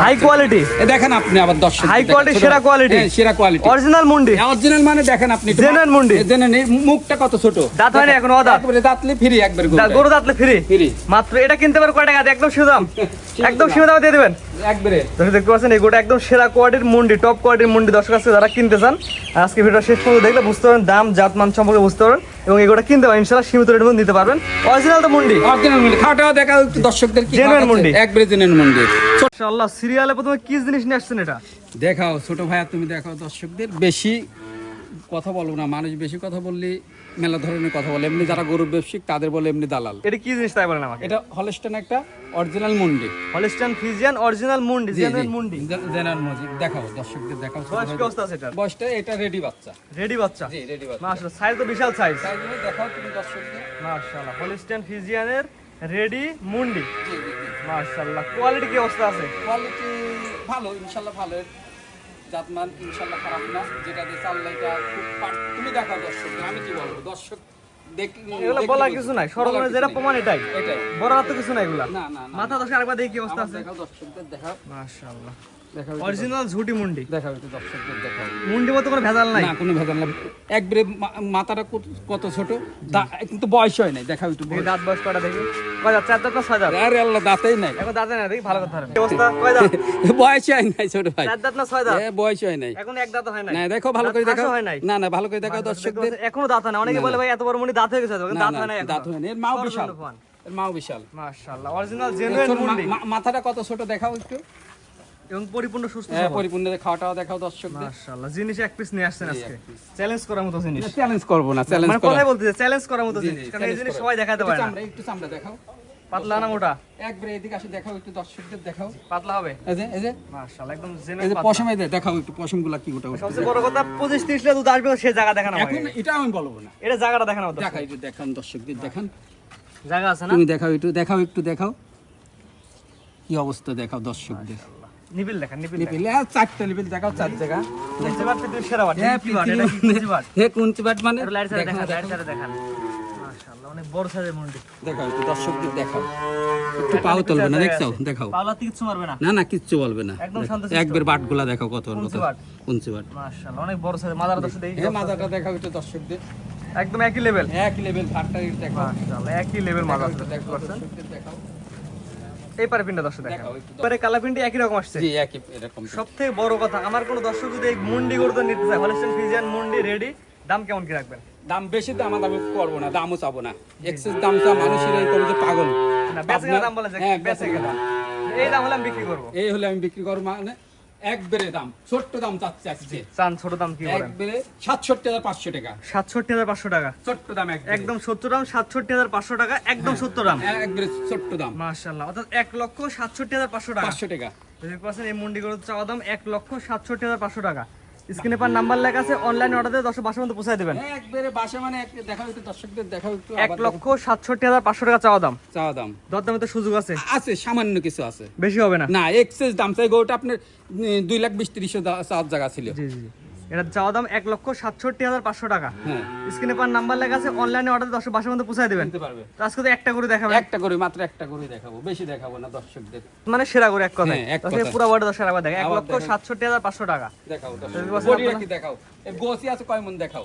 High quality দেখেন আপনি আবার দর্শক হাই কোয়ালিটি সেরা কোয়ালিটি সেরা কোয়ালিটি অরিজিনাল মুন্ডি। অরিজিনাল মানে দেখেন আপনি Genuine মুন্ডি। জেনুইন মুখটা কত ছোট? দাঁত এখনও, অদাঁত। দাঁতলে ফ্রি একবার গরু দাঁতলে ফ্রি? ফ্রি। মাত্র এটা কিনতে পারে কয় টাকা? একদম শিরো দাম একদম শিরো দামে দিয়ে দেবেন। একবারে। দর্শক দেখতে পাচ্ছেন এই গোটা একদম সেরা কোয়ালিটির মুন্ডি টপ কোয়ালিটির মুন্ডি। দর্শক আছে যারা কিনতে চান আজকে ভিডিও শেষ পর্যন্ত দেখলে বুঝতে পারবেন দাম জাত মান সম্পর্কে বুঝতে পারবেন। এবং এগুলো কিনতে পারেন ইনশাল্লাহ সীমিত রেটের মধ্যে নিতে পারবেন। অরিজিনাল তো মুন্ডি। অরিজিনাল মুন্ডি। দেখা একটু দর্শকদের কি জেনুইন? মুন্ডি। একবারে জেনুইন মুন্ডি। ইনশাআল্লাহ সিরিয়ালে প্রথমে কি জিনিস নিয়ে আসছেন এটা? দেখাও ছোট ভাইয়া তুমি দেখাও দর্শকদের। বেশি কথা বলব না মানুষ বেশি কথা বললে মেলা ধরনের কথা বলে এমনি যারা গরু ব্যবসায়িক তাদের বলে এমনি দালাল। এটা কি জিনিস তাই বলেন আমাকে? এটা হলস্টেন একটা অরিজিনাল মুন্ডি। হলিস্টান ফিজিয়ান অরিজিনাল মুন্ডি জেনুইন মুন্ডি। জেনারেল মুন্ডি। দেখাও দর্শকদের দেখাও বয়স কি অবস্থা আছে এটা বয়সটা এটা রেডি বাচ্চা। রেডি বাচ্চা? জি রেডি বাচ্চা। মাশাআল্লাহ সাইজ তো বিশাল সাইজ তাই জন্য দেখাও তুমি দর্শকদের। মাশাআল্লাহ হলিস্টান ফিজিয়ানের রেডি মুন্ডি। জি জি মাশাআল্লাহ কোয়ালিটি কি অবস্থা আছে? কোয়ালিটি ভালো ইনশাআল্লাহ ভালো। জাতমান ইনশাল্লাহ খারাপ না। যেটা দিয়ে চাললে এটা তুমি দেখো দর্শক আমি কি বলব? দর্শক দেখ এগুলো বলার কিছু নাই। সরকারের যেটা প্রমাণ এটাই। এটাই। বড় তো কিছু নাই এগুলা। না না মাথা দশ আরেকবার দেখি কি অবস্থা আছে। দেখাও দর্শকদের দেখাও। মাশাআল্লাহ। অরিজিনাল ঝুটি মুন্ডি। দর্শক- একটু দর্শকদের দেখাও মুন্ডি মতো কোনো ভেজাল নাই। না কোনো ভেজাল না একবারে মাথাটা কত- কত ছোট? কিন্তু বয়স হয় নাই দেখাও একটু দাঁত বয়স কয়টা দেখি। কয় দাঁত? চার দাঁত না ছয় দাঁত? আরে আল্লাহ দাঁতেই নাই। এখন দাঁত দেখি ভালো কথা অবস্থা? কয় দাঁত? বয়স হয় নাই ছোট ভাই। চার দাঁত না ছয় দাঁত? এ, বয়স হয় নাই। এখন এক দাঁত হয় নাই। না দেখো ভালো করে ফাঁসও হয় নাই। না না ভালো করে দেখাও দর্শকদের। এখনও দাঁত হয় না অনেকে বলে ভাই এত বড় মুন্ডি দাঁত হয়ে গেছে। দাঁত হয় না দাঁত হয় না এর মাও বিশাল। মাও বিশাল। মাশাআল্লাহ। অরিজিনাল জেনুইন মুন্ডি। মাথাটা কত ছোট দেখাও একটু। এবং পরিপূর্ণ সুস্থ হ্যাঁ, পরিপূর্ণ খাওয়াটাও দেখাও দর্শকদের। মাশাআল্লাহ জিনিস এক পিস নিয়ে আসছেন আজকে। চ্যালেঞ্জ করার মতো জিনিস। চ্যালেঞ্জ করব না চ্যালেঞ্জ মানে কথাই বলতে চ্যালেঞ্জ করার মতো জিনিস। কারণ এই জিনিস সবাই দেখাতে পারে না। চামড়া একটু চামড়া দেখাও। পাতলা না মোটা? একবারে এদিকে আসে দেখাও একটু দর্শকদের দেখাও। পাতলা হবে? এই যে এই যে। মাশাআল্লাহ একদম এই যে পশম দেখাও একটু পশমগুলা কি গোটা গোটা। সবচেয়ে বড় কথা 25 30 লিটার দুধ আসবে জায়গা দেখানো হবে এখন এটা আমি বলব না। এটা জায়গাটা দেখানো দেখাও একটু দেখান দর্শকদের দেখান। জায়গা আছে না? তুমি দেখাও একটু দেখাও একটু দেখাও। কি অবস্থা দেখাও দর্শকদের। নিবিল দেখান নিবিল লিপিল হ্যাঁ, চারটা লিপিল দেখাও চার জায়গা। দেখতে পাচ্ছি তুমি সেরা বাট হ্যাঁ, কি বাট এটা কি বাট? হে কুঞ্চি বাট মানে লাইট দেখাও, দেখান লাইট সাইড দেখান। মাশাআল্লাহ অনেক বড় সাইজের মুন্ডি। দেখাও একটু দর্শকদের দেখাও। একটু পাও তুলবে না দেখছাও দেখাও। পাওলা কিছু মারবে না। না না কিচ্ছু বলবে না। একদম শান্তশিষ্ট। একবার বাটগুলা দেখাও কত কত কুঞ্চি বাট। মাশাআল্লাহ অনেক বড় সাইজের মাদার দেখি। দেখাও একটু দর্শকদের। একদম একই লেভেল একই লেভেল মাশাআল্লাহ একই লেভেল মাদার দেখাও। এই পারে পিনটা দর্শক দেখেন। পরে কালা পিনটি একই রকম আসছে। জি একই এরকম সবথেকে বড় কথা আমার কোনো দর্শক যদি এই মুন্ডি গরুতে নিতে চায় হলিস্টান ফিজিয়ান মুন্ডি রেডি দাম কেমন কি রাখবেন? দাম বেশি দাম দাম করব না দামও চাবো না। এক্সেস দাম চা মানুষের করবে যে পাগল। না বেচে দাম বলে হ্যাঁ বেচে দাম। এই দাম হলে আমি বিক্রি করব। এই হলে আমি বিক্রি করব মানে একবারে দাম ছোট্ট দাম চাচ্ছি আজকে। চান ছোট দাম কি বলেন? একবারে সাতষট্টি হাজার পাঁচশো টাকা। সাতষট্টি হাজার পাঁচশো টাকা? ছোট্ট দাম। একদম সত্তর দাম সাতষট্টি হাজার পাঁচশো টাকা একদম সত্তর দাম। একবারে ছোট্ট দাম। মাশাল্লাহ অর্থাৎ এক লক্ষ সাতষট্টি হাজার পাঁচশো টাকা। দেখতে পাচ্ছেন এই মুন্ডি গরুর চাওয়া দাম এক লক্ষ সাতষট্টি হাজার পাঁচশো টাকা। স্ক্রিনে পার নাম্বার লেখা আছে অনলাইন অর্ডার দিয়ে দর্শক বাসার মধ্যে পৌঁছায় দেবেন। একবারে বাসা মানে দেখা দেখাও একটু দর্শকদের দেখাও একটু এক লক্ষ সাতষট্টি হাজার পাঁচশো টাকা চাওয়া দাম। চাওয়া দাম। দরদামে তো সুযোগ আছে। আছে সামান্য কিছু আছে। বেশি হবে না? না এক্সেস দাম চাই গোটা আপনার দুই লাখ বিশ ত্রিশ চার জায়গা ছিল। জি জি। এটা চাওয়া দাম এক লক্ষ সাতষট্টি হাজার পাঁচশো টাকা। হ্যাঁ। স্ক্রিনে পার নাম্বার লেখা আছে অনলাইনে অর্ডার দশ বাসার মধ্যে পৌঁছায় দেবেন। তো আজকে তো একটা করে দেখাবো একটা করে মাত্র একটা করে দেখাবো বেশি দেখাবো না দর্শকদের। মানে সেরা করে এক কথায়। হ্যাঁ। পুরো বড় দশ আবার দেখা এক লক্ষ সাতষট্টি হাজার পাঁচশো টাকা। দেখাও দেখাও? গোসি আছে কয় মন দেখাও?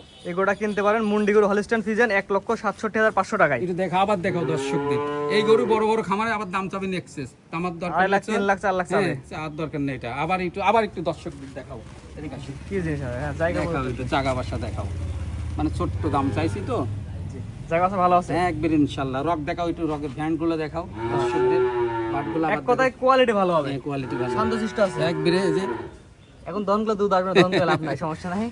কিনতে পারেন মুন্ডিগুড় হলিস্টান ফিজেন এক লক্ষ সাতষট্টি হাজার পাঁচশো টাকায়। একটু দেখা আবার দেখাও দর্শকদের এই গরু বড় বড় খামারে আবার দাম চাবেন এক্সেস আমার দরকার আড়াই লাখ তিন লাখ চার লাখ চাবে। হ্যাঁ, দরকার নেই এটা। আবার একটু আবার একটু দর্শকদের দেখাও। কি জিনিস হ্যাঁ জায়গা বাসা দেখাও। মানে ছোট্ট দাম চাইছি তো। জায়গা আছে ভালো আছে? হ্যাঁ একবার রক দেখাও একটু রকের ভ্যান্ডগুলো দেখাও দর্শকদের পাটগুলো এক কথায় কোয়ালিটি ভালো হবে। কোয়ালিটি ভালো শান্তশিষ্ট আছে। একবারে যে এখন দনগুলো দুধ আসবে দনগুলো লাভ নাই সমস্যা নাই।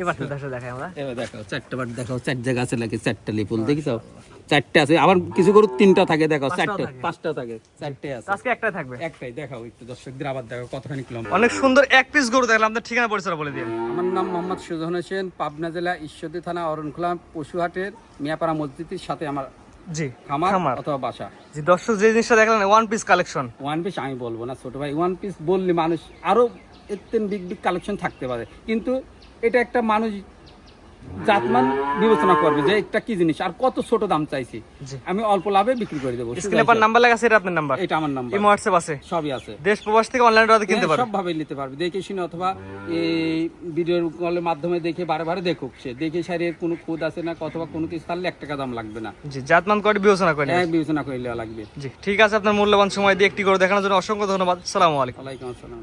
এবার দেখাই আমরা এবার দেখাও চারটা বার দেখাও চার জায়গা আছে নাকি? চারটা লিপুল দেখিস চারটে আছে আবার কিছু গরু তিনটা থাকে দেখাও চারটে পাঁচটা থাকে চারটে আছে। আজকে একটাই থাকবে। একটাই দেখাও একটু দর্শকদের আবার দেখাও কতখানি কিলোমিটার অনেক সুন্দর এক পিস গরু দেখলাম আপনার ঠিকানা পরিচয় বলে দিন। আমার নাম মোহাম্মদ সুজন হোসেন পাবনা জেলা ঈশ্বরদী থানা অরণখোলা পশুহাটের মিয়াপাড়া মসজিদের সাথে আমার জি খামার খামার। অথবা বাসা? জি দর্শক যে জিনিসটা দেখলেন one piece collection one piece আমি বলব না ছোট ভাই ওয়ান পিস বললে মানুষ আরও এতেন বিগ বিগ কালেকশন থাকতে পারে। কিন্তু এটা একটা মানুষ জাতমান বিবেচনা করবে যে একটা কি জিনিস আর কত ছোট দাম চাইছি। আমি অল্প লাভে বিক্রি করে দেবো। স্ক্রিনে পার নাম্বার এটা আপনার নাম্বার এটা আমার নাম্বার এই হোয়াটসঅ্যাপ আছে? সবই আছে। দেশ প্রবাস থেকে অনলাইন কিনতে হ্যাঁ, পারবে? সব ভাবে নিতে পারবে। দেখে শুনে অথবা এই ভিডিওর কলের মাধ্যমে দেখে বারে বারে দেখুক সে। দেখে শাড়ির কোনো খুদ আছে না অথবা কোনো কিছু তাহলে এক টাকা দাম লাগবে না। জি জাতমান কোয়ালিটি বিবেচনা করে। এক বিবেচনা করে লাগবে। জি ঠিক আছে আপনার মূল্যবান সময় দিয়ে একটি করে দেখানোর জন্য অসংখ্য ধন্যবাদ। সালামু আলাইকুম। ওয়ালাইকুম আসসালাম।